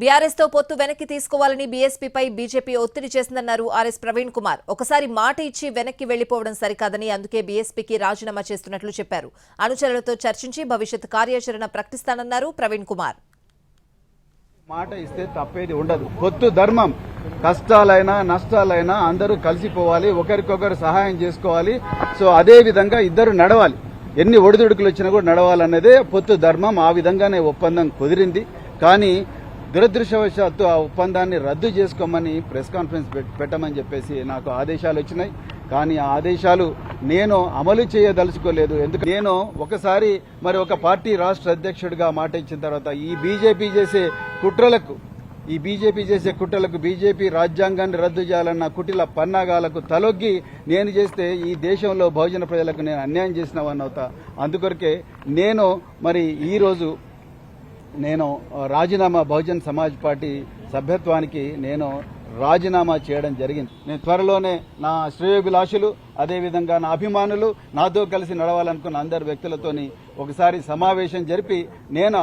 బీఆర్ఎస్తో పొత్తు వెనక్కి తీసుకోవాలని బీఎస్పీపై బీజేపీ ఒత్తిడి చేసిందన్నారు ఆర్ఎస్ ప్రవీణ్ కుమార్. ఒకసారి మాట ఇచ్చి వెనక్కి వెళ్ళిపోవడం సరికాదని అందుకే బీఎస్పీకి రాజీనామా చేస్తున్నట్లు చెప్పారు. అనుచరులతో చర్చించి భవిష్యత్ కార్యాచరణ ప్రకటిస్తానన్నారు ప్రవీణ్ కుమార్. మాట ఇస్తే తప్పేది ఉండదు. పొత్తు ధర్మం. కష్టాలైనా నష్టాలైనా అందరూ కలిసిపోవాలి ఒకరికొకరు సహాయం చేసుకోవాలి. సో అదే విధంగా ఇద్దరు నడవాలి. ఎన్ని ఒడిదుడుకులు వచ్చినా కూడా నడవాలన్నదే పొత్తు ధర్మం. ఆ విధంగానే ఒప్పందం కుదిరింది. కానీ దురదృష్టవశాత్తు ఆ ఒప్పందాన్ని రద్దు చేసుకోమని ప్రెస్ కాన్ఫరెన్స్ పెట్టమని చెప్పేసి నాకు ఆదేశాలు వచ్చినాయి. కానీ ఆ ఆదేశాలు నేను అమలు చేయదలుచుకోలేదు. ఎందుకు నేను ఒకసారి మరి ఒక పార్టీ రాష్ట్ర అధ్యక్షుడిగా మాట ఇచ్చిన తర్వాత ఈ బీజేపీ చేసే కుట్రలకు ఈ బీజేపీ చేసే కుట్రలకు బీజేపీ రాజ్యాంగాన్ని రద్దు చేయాలన్న కుటిల పన్నాగాలకు తలొగ్గి నేను చేస్తే ఈ దేశంలో బహుజన ప్రజలకు నేను అన్యాయం చేసిన వాడిని అవుతా అందుకొరకే నేను మరి ఈరోజు నేను రాజీనామా బహుజన్ సమాజ్ పార్టీ సభ్యత్వానికి నేను రాజీనామా చేయడం జరిగింది. నేను త్వరలోనే నా శ్రేయోభిలాషులు అదేవిధంగా నా అభిమానులు నాతో కలిసి నడవాలనుకున్న అందరు వ్యక్తులతోని ఒకసారి సమావేశం జరిపి నేను